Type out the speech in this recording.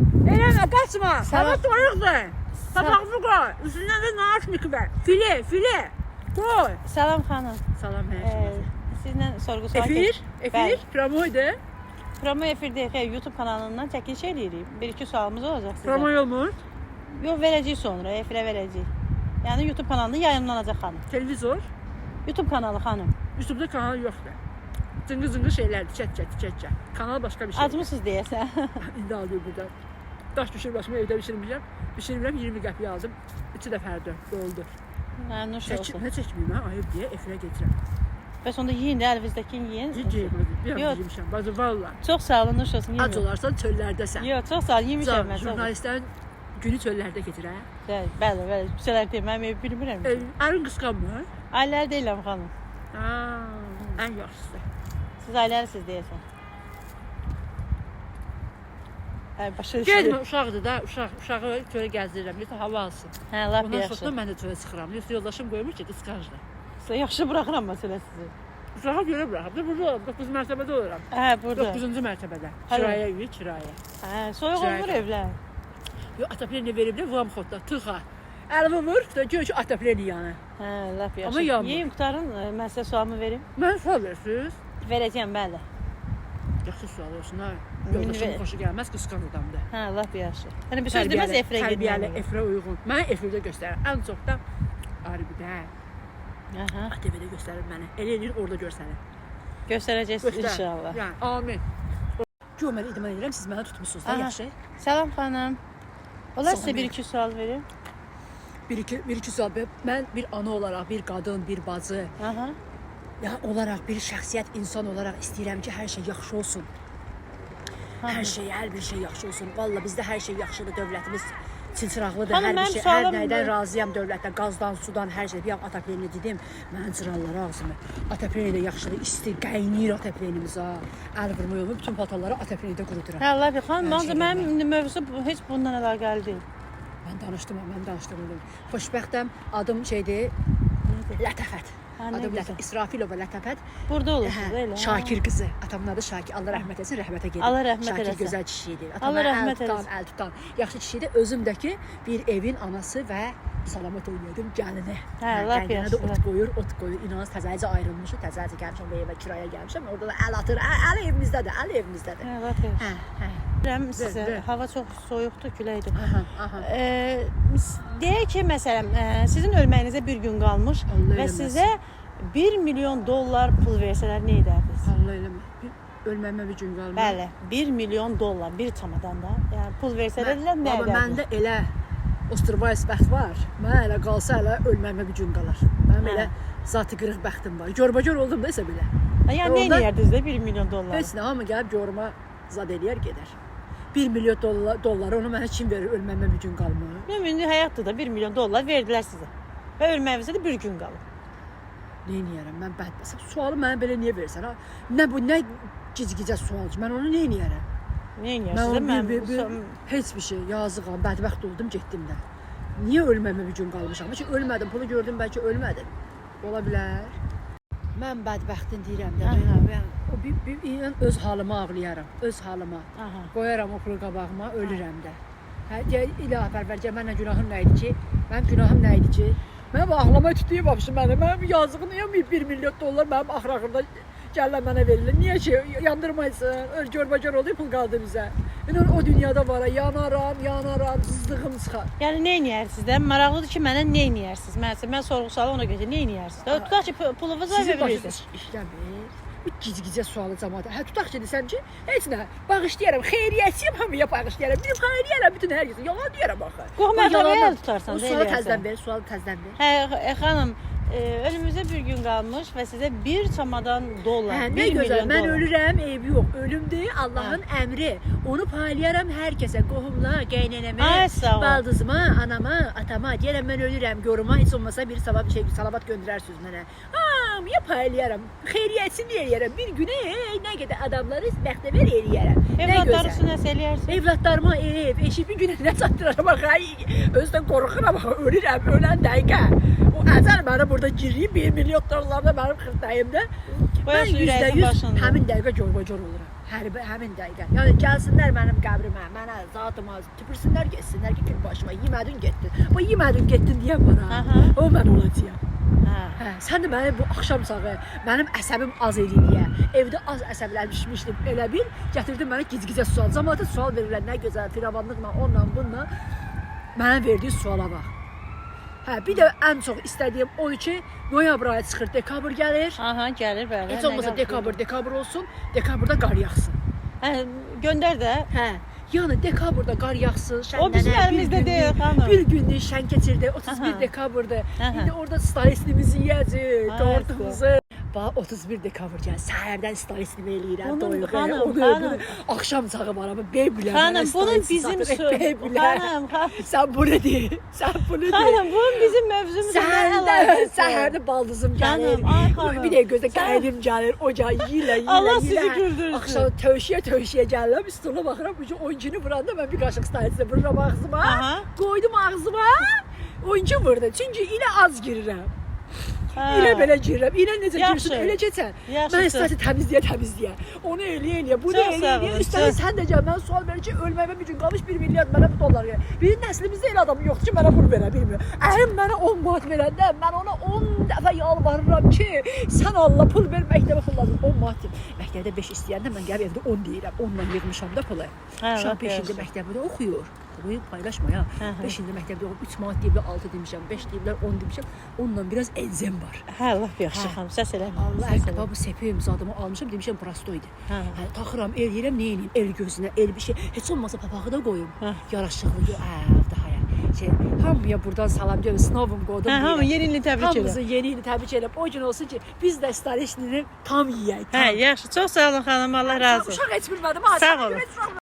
Qaçma. Salam. Hava soyuqdur. Papağımı qoy. Üstündən də naşnik ver. File, file. Qoy. Salam xanım. Salam hər Ee, şey. sizlə sorğu sual Efir, efir, promoydu. Promo efirdəyik. Xeyr, YouTube kanalından çəkiliş eləyirik. Bir iki sualımız olacaq sizə. Promo olmur. Yox, verəcəyik sonra, efirə verəcəyik. Yəni YouTube kanalında yayımlanacaq xanım. Televizor. YouTube kanalı xanım. YouTube'da kanal yoxdur. Cıngı cıngı şeylərdir, çət çət çət çət. Kanal başqa bir şey. Acmısınız deyəsən. İndi alıyor buradan. Daş düşür başıma evdə bişirmişəm. Bişirmirəm 20 qəpiyə aldım. 2 dəfərdir doldu. Hə, nuş Çək, olsun. nə çəkməyim ha, ayıb deyə efirə getirəm. Bəs onda yeyin də əlinizdəkini yeyin. Ciciyim, bir Yox. an yemişəm. Bazı valla. Çox sağ olun, nuş olsun. Ac yemin. olarsan çöllərdəsən. Yox, çox sağ olun, yemişəm mən. çox sağ olun. jurnalistlərin günü çöllərdə keçir hə? Bəli, bəli, bəli. Şeylər deyim, mən ev bilmirəm. E, Ərin qısqanmır. Ailəli deyiləm xanım. Ha, ən yaxşısı. Siz ailəlisiniz deyəsən. Hə, başa Getmə düşürəm. uşaqdır da, uşaq, uşağı çölə gəzdirirəm, yoxsa hava alsın. Hə, lap Ondan yaxşı. sonra mən də çölə çıxıram. Yoxsa yoldaşım qoymur ki, qısqancdır. Sizə yaxşı buraxıram məsələ sizi. Uşağa görə buraxıb da burada oluram. 9 mərtəbədə oluram. Hə, burada. 9-cu mərtəbədə. Kirayə evi, kirayə. Hə, soyuq olmur evlər. Yo, ataplenə veriblər Vamxotda, tıxa. Əlimi vur, da gör ki, ataplenin yanı. Hə, lap yaxşı. Amma yanmır. Yeyim qutarın, e, mən sizə sualımı verim. Mən sual versiniz. Verəcəyəm, bəli. Yaxşı sual olsun ha. Yoldaşımın xoşu gəlməz, qısqan adamdır. Hə, lap yaxşı. Yəni bir söz deməz efirə tərbiyəli, getmək. efirə uyğun. Mən efirdə göstərirəm. Ən çox da Aribidə, Aha. ATV-də göstərir məni. Elə eləyir orada görsənir. Göstərəcəksiniz Göstər. inşallah. Yəni, amin. Gör mən idman edirəm, siz mənə tutmusunuz da, yaxşı. Salam xanım. Olar sizə bir iki sual verim? Bir iki, bir iki sual. Mən bir ana olaraq, bir qadın, bir bacı, Aha. ya olaraq, bir şəxsiyyət, insan olaraq istəyirəm ki, hər şey yaxşı olsun. Hər şey, hər bir şey yaxşı olsun. Valla bizdə hər şey yaxşıdır, dövlətimiz çilçıraqlıdır, hər bir şey, hər nəydən razıyam dövlətdən, qazdan, sudan, hər şey. Bir an Atapleni dedim, mənim cıralları ağzımı. Atapleni də yaxşıdır, isti, qaynayır Ataplenimiz ha. Əl vurmuyor mu? Bütün paltarları Ataplenidə quruduram. Hə, yaxşı. Xanım, şey mənim indi mövzusu bu- heç bundan əlaqəli deyil. Mən danışdım, mən danışdım. Xoşbəxtəm, adım şeydir, Lətəfət. Hə, nə Adım gözəl. Lətəfət, İsrafilova Lətəfət. Burada olursunuz elə. Şakir qızı. Atamın adı Şakir. Allah rəhmət etsin, rəhmətə gedin. Allah rəhmət Şakir eləsin. gözəl kişidir. Allah Atama rəhmət əl tutan, eləsin. əl tutan. Yaxşı kişidir. Özümdəki bir evin anası və salamat oynadım gəlini. Hə, lap yaxşı, də ot qoyur, ot qoyur. İnanın təzəcə ayrılmışıq, təzəcə gəlmişəm bu evə kiraya gəlmişəm. Orada da əl atır. Əl, əl evimizdədir, əl evimizdədir. Hə, lap yaxşı. Hə, hə. Deyirəm sizə, hava çox soyuqdur, küləkdir. Aha, aha. Ee, deyək ki, məsələn, ə, sizin ölməyinizə bir gün qalmış Allah və eləməsin. sizə 1 milyon dollar pul versələr nə edərdiniz? Allah eləmə. Bir- Ölməmə bir gün qalmır. Bəli, 1 milyon dollar bir çamadanda. Yəni pul versələr nə Baba edərdiniz? məndə elə Ostrvayes bəxt var. Mən elə qalsa elə ölməmə bir gün qalar. Mənim Hə. elə zatı qırıq bəxtim var. Görbəcör oldum da isə belə. Yəni nə Onda- edərdiniz də 1 milyon dollar? Heç nə hamı gəlib görümə zad eləyər gedər. 1 milyon dollar, dolları onu mənə kim verir ölməmə bir gün qalmır. Ümumi həyatda da 1 milyon dollar verdilər sizə. Və ölməyinizə də bir gün qalır. Nə edərəm mən bədbəxt. Sualı mənə belə niyə verirsən? Ha? Nə bu nə gicgicə sualdır. Mən onu nə edərəm? Nə Mən edirsiniz? onu bir, bir, Mən heç bir şey yazıqam, bədbəxt oldum, getdim də. Niyə ölməmə bir gün qalmışam? Ki ölmədim, pulu gördüm, bəlkə ölmədim. Ola bilər. Mən bədbəxtin deyirəm də. Mən o bir, bir, bir öz halıma ağlayaram, öz halıma. Aha. Qoyaram o pulu qabağıma, ölürəm də. Hə, deyə ilah pərvərcə məndən günahım nə idi ki? Mənim günahım nə idi ki? Mən bu ağlama tutuyub vəbşi məni. Mənim yazığı niyə 1 milyon dollar mənim axır-axırda mənə verilir? Niyə ki yandırmaysın? Öl görbəcər oldu pul qaldı bizə. İndi o dünyada var, yanaram, yanaram, sızdığım çıxar. Yəni nə edirsiniz də? Maraqlıdır ki, mənə nə edirsiniz? Məsələn, mən sorğu sualı ona görə nə edirsiniz? də? Tutaq ki, pu- pulunuzu Sizin verirsiniz. başınız işləmir. Bu gicgicə sualı cəmaata. Hə tutaq ki desəm ki, heç nə, bağışlayaram, xeyriyyətçiyəm, hamıya bağışlayaram. Bir xeyriyyərəm bütün hər kəsə. Yalan deyirəm axı. Qohum O ədəbiyyat yalandan- tutarsan, O nə sualı eləyərsən? təzdən ver, sualı təzdən ver. Hə, e, xanım, e, önümüzdə bir gün qalmış və sizə bir çamadan nə 1 gözəl. milyon Mən dollar. ölürəm, eybi yox. Ölümdür Allahın əmri. Onu paylayaram Ay, sağ ol. baldızıma, anama, atama. Deyirəm mən ölürəm, yoruma heç olmasa bir savab şey, salavat göndərərsiniz mənə. Hamıya paylayaram. Xeyriyyətini eləyərəm. Bir günə ey, nə qədər adamları bəxtəvər eləyərəm. Nə üçün nəsə eləyərsən? Evlatlarıma ev, eşi bir günə nə çatdıraram ay, Özdən qorxuram. Ölürəm, ölən dəqiqə. O əcəl məni burada girib 1 milyon dollarla mənim. Qoyarsan ürəyinin başında. həmin dəqiqə görbəcər oluram. Hər həmin dəqiqə. Yəni gəlsinlər mənim qəbrimə, mənə zatıma tüpürsünlər, getsinlər ki, başıma yemədin getdin. Bu yemədin getdin deyən bana. O mən olacağam. Hə. Hə, sən də məni bu axşam sağı mənim əsəbim az idi deyə, evdə az əsəbləşmişdim. Elə bil gətirdin mənə giz-gizə sual. Cəmaətə sual verirlər, nə gözəl firavanlıqla, onunla, bununla. Mənə verdiyi suala bax. Hə, bir də ən çox istədiyim odur ki, noyabr ayı çıxır, dekabr gəlir. Aha, gəlir bəli. Heç olmasa dekabr, dekabr olsun, dekabrda qar yağsın. Hə, göndər də. Hə. Yəni dekabrda qar yağsın, şənlənə. O bizim əlimizdə deyil, xanım. Bir günlük şən keçirdi, 31 Aha. dekabrda. İndi orada stalistimizi yeyəcək, Ha, tortumuzu. Bax 31 dekabr gəl, səhərdən stalistimi eləyirəm, doyuq. xanım, bunu axşam çağı var amma beyblər. Xanım, bunun bizim. Xanım, xanım. Sən bunu de, sən bunu de. Xanım, bunun bizim mövzumuzla əlaqəsi? səhərdə baldızım gəlir. Bir dəqiqə gözlə qayıdım gəlir, ocağı yilə, yilə, Allah sizi güldürsün. Axşam tövşiyə tövşiyə gəlirəm, üstünə baxıram, bu 12-ni vuranda mən bir qaşıq stayısı vururam ağzıma. Qoydum ağzıma. 12 vurdu. Çünki ilə az girirəm. İlə belə girirəm. İlə necə girsin, elə. Yaxşı, Mən istəsə təmizləyə təmizləyə. Onu eləyə eləyə, bunu Çox eləyə eləyə. Üstəlik sən də gəl, mən sual verir ki, ölməyimə bir gün qalmış 1 milyard mənə bu dollar ver. Bizim nəslimizdə elə adam yoxdur ki, mənə pul verə bilmir. Ərim mənə 10 manat verəndə mən ona 10 dəfə yalvarıram ki, sən Allah pul ver, məktəbə pul lazım. 10 manat. Məktəbdə 5 istəyəndə mən gəlib evdə 10 deyirəm. 10 yığmışam da pulu. Uşaq lap 5 ildə yaxşı. məktəbdə oxuyur. Bunu paylaşma ya. Hə, hə. 5 ildə məktəbdə oxuyub 3 manat deyiblər 6 demişəm, 5 deyiblər 10 demişəm. Onunla biraz enzem var. Hə, lap yaxşı xanım, səs eləmə. Allah eləmə. bu sepim zadımı almışam demişəm prostoydu. Hə. Taxıram, el yeyirəm, nə edeyim? El gözünə, el bir şey. Heç olmasa papağı da qoyum. Yaraşıqlı, hə, daha ya. Şey, hamıya buradan salam snovum qoydum. Hə, deyirəm. hamı yeni ilini təbrik edirəm. yeni ilini təbrik edirəm. O gün olsun ki, biz də stalişnini tam yeyək. Hə, yaxşı. Çox sağ olun xanım. Allah razı olsun. Uşaq heç bilmədim. Sağ olun.